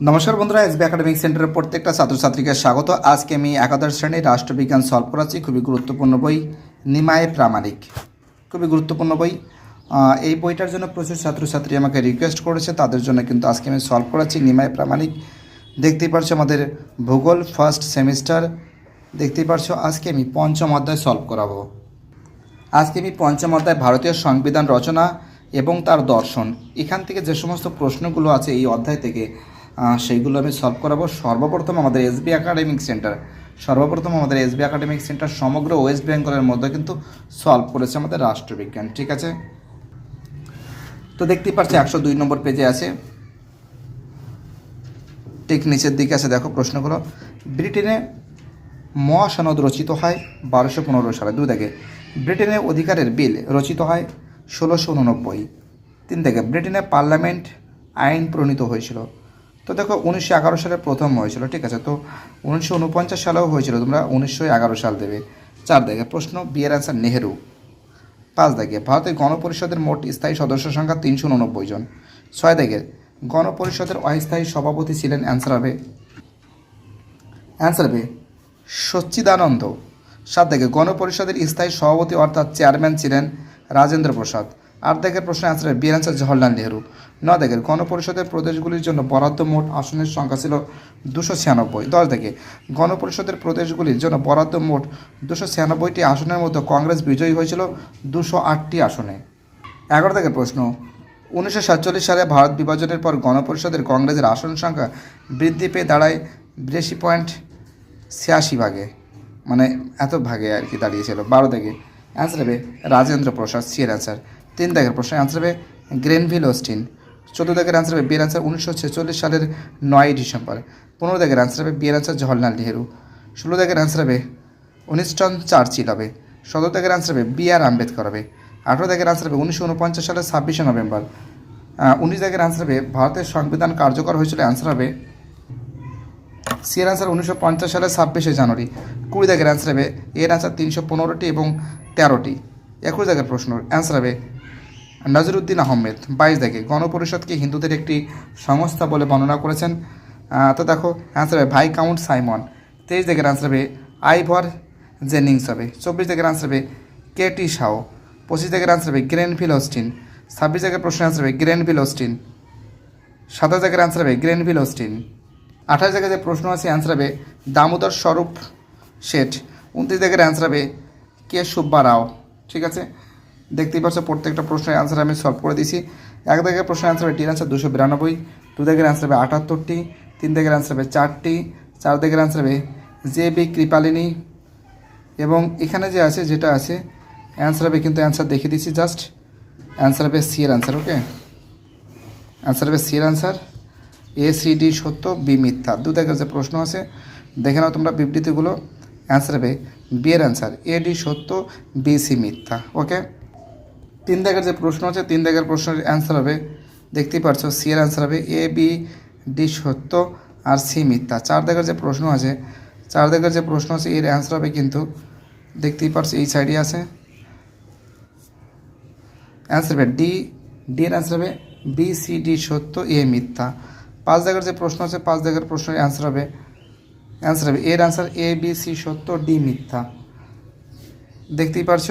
নমস্কার বন্ধুরা SB academic সেন্টারের প্রত্যেকটা ছাত্রছাত্রীকে স্বাগত। আজকে আমি একাদশ শ্রেণির রাষ্ট্রবিজ্ঞান সলভ করাচ্ছি, খুবই গুরুত্বপূর্ণ বই নিমায় প্রামাণিক। খুবই গুরুত্বপূর্ণ বই। এই বইটার জন্য প্রচুর ছাত্রছাত্রী আমাকে রিকোয়েস্ট করেছে, তাদের জন্য কিন্তু আজকে আমি সলভ করাচ্ছি নিমায় প্রামাণিক। দেখতেই পারছ আমাদের ভূগোল ফার্স্ট সেমিস্টার দেখতেই পারছ আজকে আমি পঞ্চম অধ্যায় সলভ করাবো। আজকে আমি পঞ্চম অধ্যায় ভারতীয় সংবিধান রচনা এবং তার দর্শন। এখান থেকে যে সমস্ত প্রশ্নগুলো আছে এই অধ্যায় থেকে সেইগুলো আমি সলভ করাবো। সর্বপ্রথম আমাদের এসবি একাডেমিক সেন্টার সর্বপ্রথম আমাদের এসবি একাডেমিক সেন্টার সমগ্র ওয়েস্ট বেঙ্গলের মধ্যে কিন্তু সলভ করেছে আমাদের রাষ্ট্রবিজ্ঞান, ঠিক আছে? তো দেখতেই পাচ্ছি একশো দুই নম্বর পেজে আছে। ঠিক নিচের দিকে আছে, দেখো প্রশ্নগুলো। ব্রিটেনে মহাসনদ রচিত হয় বারোশো পনেরো সালে। দুই থেকে ব্রিটেনের অধিকারের বিল রচিত হয় ষোলোশো উননব্বই। তিন থেকে ব্রিটেনে পার্লামেন্ট আইন প্রণীত হয়েছিল। তো দেখো উনিশশো এগারো সালে প্রথম হয়েছিল, ঠিক আছে? তো উনিশশো উনপঞ্চাশ সালেও হয়েছিল, তোমরা উনিশশো এগারো সাল দেবে। চার দেখে, প্রশ্ন বিয়ের অ্যান্সার নেহেরু। পাঁচ দাগে ভারতের গণপরিষদের মোট স্থায়ী সদস্য সংখ্যা তিনশো উননব্বই জন। ছয় দাগের গণপরিষদের অস্থায়ী সভাপতি ছিলেন অ্যান্সার হবে। অ্যান্সার হবে সচ্চিদানন্দ। সাত দাগে গণপরিষদের স্থায়ী সভাপতি অর্থাৎ চেয়ারম্যান ছিলেন রাজেন্দ্র প্রসাদ। আট দাগের প্রশ্ন অ্যান্সার হবে বীর অ্যান্সার জওহরলাল নেহরু। ন দাগের গণপরিষদের প্রদেশগুলির জন্য বরাদ্দ মোট আসনের সংখ্যা ছিল দুশো ছিয়ানব্বই। দশ দাগে গণপরিষদের প্রদেশগুলির জন্য বরাদ্দ মোট দুশো ছিয়ানব্বইটি আসনের মধ্যে কংগ্রেস বিজয়ী হয়েছিল দুশো আটটি আসনে। এগারো থেকে প্রশ্ন, উনিশশো সাতচল্লিশ সালে ভারত বিভাজনের পর গণপরিষদের কংগ্রেসের আসন সংখ্যা বৃদ্ধি পেয়ে দাঁড়ায় বিরাশি পয়েন্ট ছিয়াশি ভাগে মানে এত ভাগে আর কি দাঁড়িয়েছিল। বারো থেকে অ্যান্সার হবে রাজেন্দ্র প্রসাদ সিয়ের অ্যান্সার তিন দাগের প্রশ্ন। অ্যান্সার হবে গ্রেনভিল অস্টিন চোদ্দ দাগের অ্যান্সার হবে বিয়ের অ্যান্সার উনিশশো ছেচল্লিশ সালের নয়ই ডিসেম্বর। পনেরো দাগের অ্যান্সার হবে বিয়ের অ্যান্সার জওহরলাল নেহেরু। ষোলো দাগের অ্যান্সার হবে উনিস্টন চার্চিল হবে। সতেরো দাগের অ্যান্সার হবে বি আর আম্বেদকর হবে। আঠেরো দাগের আনসার হবে উনিশশো উনপঞ্চাশ সালের ছাব্বিশে নভেম্বর। উনিশ দাগের আনসার হবে ভারতের সংবিধান কার্যকর হয়েছিল। অ্যান্সার হবে সিয়ের আনসার উনিশশো পঞ্চাশ সালের ছাব্বিশে জানুয়ারি। কুড়ি দাগের অ্যান্সার হবে এর আনসার তিনশো পনেরোটি এবং তেরোটি। একুশ দাগের প্রশ্ন। অ্যান্সার হবে নজরুদ্দিন আহমেদ, বাইশ দেখে গণপরিষদকে হিন্দুদের একটি সংস্থা বলে বর্ণনা করেছেন। তো দেখো অ্যান্সার হবে ভাই কাউন্ট সাইমন, তেইশ দাগের আনসার হবে আইভর জেনিংস হবে, চব্বিশ দাগের আনসার হবে কেটি শাও পঁচিশ দাগের আনসার হবে গ্রেনভিল অস্টিন, ছাব্বিশ দাগের প্রশ্ন আনসার হবে গ্রেনভিল অস্টিন, সাতাশ জায়গার অ্যান্সার হবে গ্রেনভিল অস্টিন, আঠাশ জায়গায় যে প্রশ্ন আছে অ্যান্সার হবে দামোদর স্বরূপ শেঠ, উনত্রিশ জায়গার অ্যান্সার হবে কে সুব্বা রাও, ঠিক আছে? দেখতেই পাচ্ছ, প্রত্যেকটা প্রশ্নের অ্যান্সার আমি সলভ করে দিয়েছি। এক দাগের প্রশ্নের অ্যান্সার হবে টির অ্যান্সার দুশো বিরানব্বই, দু দাগের অ্যান্সার হবে আটাত্তরটি, তিন দাগের অ্যান্সার হবে চারটি, চার দাগের অ্যান্সার হবে জে বি কৃপালিনী। এবং এখানে যে আছে, যেটা আছে অ্যান্সার হবে কিন্তু অ্যান্সার দেখিয়ে দিচ্ছি জাস্ট অ্যান্সার হবে সি এর অ্যান্সার ওকে অ্যান্সার হবে সি এর অ্যান্সার এ সি ডি সত্য বি মিথ্যা। দু দাগের যে প্রশ্ন আছে, দেখে নাও তোমরা বিবৃতিগুলো। অ্যান্সার হবে বি এর অ্যান্সার এ ডি সত্য বি সি মিথ্যা ওকে তিন দাগের যে প্রশ্ন আছে, তিন দাগের প্রশ্নের অ্যান্সার হবে, দেখতেই পারছ সি এর অ্যান্সার হবে এ বি ডি সত্য আর সি মিথ্যা। চার দাগের যে প্রশ্ন আছে, চার দাগের যে প্রশ্ন আছে, এর অ্যান্সার হবে কিন্তু, দেখতেই পারছ, এই সাইডে আছে। অ্যান্সার হবে ডি ডি এর অ্যান্সার হবে বি সি ডি সত্য এ মিথ্যা। পাঁচ দাগের যে প্রশ্ন আছে, পাঁচ দাগের প্রশ্নের অ্যান্সার হবে অ্যান্সার হবে এর অ্যান্সার এ বি সি সত্য ডি মিথ্যা। দেখতেই পারছ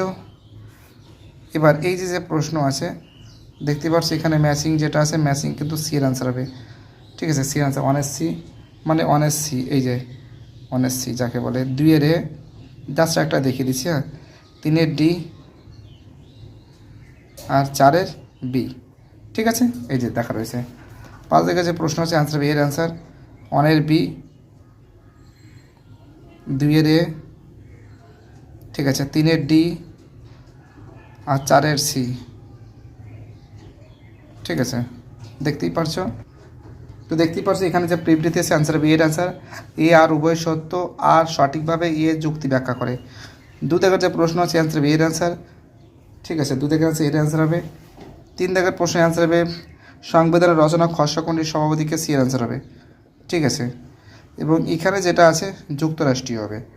এবার এই যে যে প্রশ্ন আছে, দেখতে পাচ্ছি এখানে ম্যাচিং যেটা আছে ম্যাচিং কিন্তু সি এর অ্যান্সার হবে। ঠিক আছে C answer one S C মানে এস সি এই যে এস সি যাকে বলে। দুইয়ের এ জাস্ট একটা দেখিয়ে দিচ্ছি হ্যাঁ? তিনের ডি আর চারের বি ঠিক আছে? এই যে দেখা রয়েছে। পাঁচ জায়গায় যে প্রশ্ন আছে অ্যান্সার বি এর অ্যান্সার ওয়ানের বি দুইয়ের এ ঠিক আছে? তিনের ডি আর চারের সি। ঠিক আছে? দেখতেই পারছ? তো দেখতেই পারছ এখানে যে বিবৃতি আছে অ্যান্সার বি এর অ্যান্সার এ আর উভয় সত্য আর সঠিকভাবে এ যুক্তি ব্যাখ্যা করে। দু দাগের যে প্রশ্ন আছে অ্যান্সার বি এর অ্যান্সার ঠিক আছে? দু দাগের আছে এর অ্যান্সার হবে। তিন দাগের প্রশ্নের অ্যান্সার হবে সংবিধানের রচনা খসড়াকণ্ডির সভাপতিকে সি এর অ্যান্সার হবে। ঠিক আছে? এবং এখানে যেটা আছে, যুক্তরাষ্ট্রীয় হবে।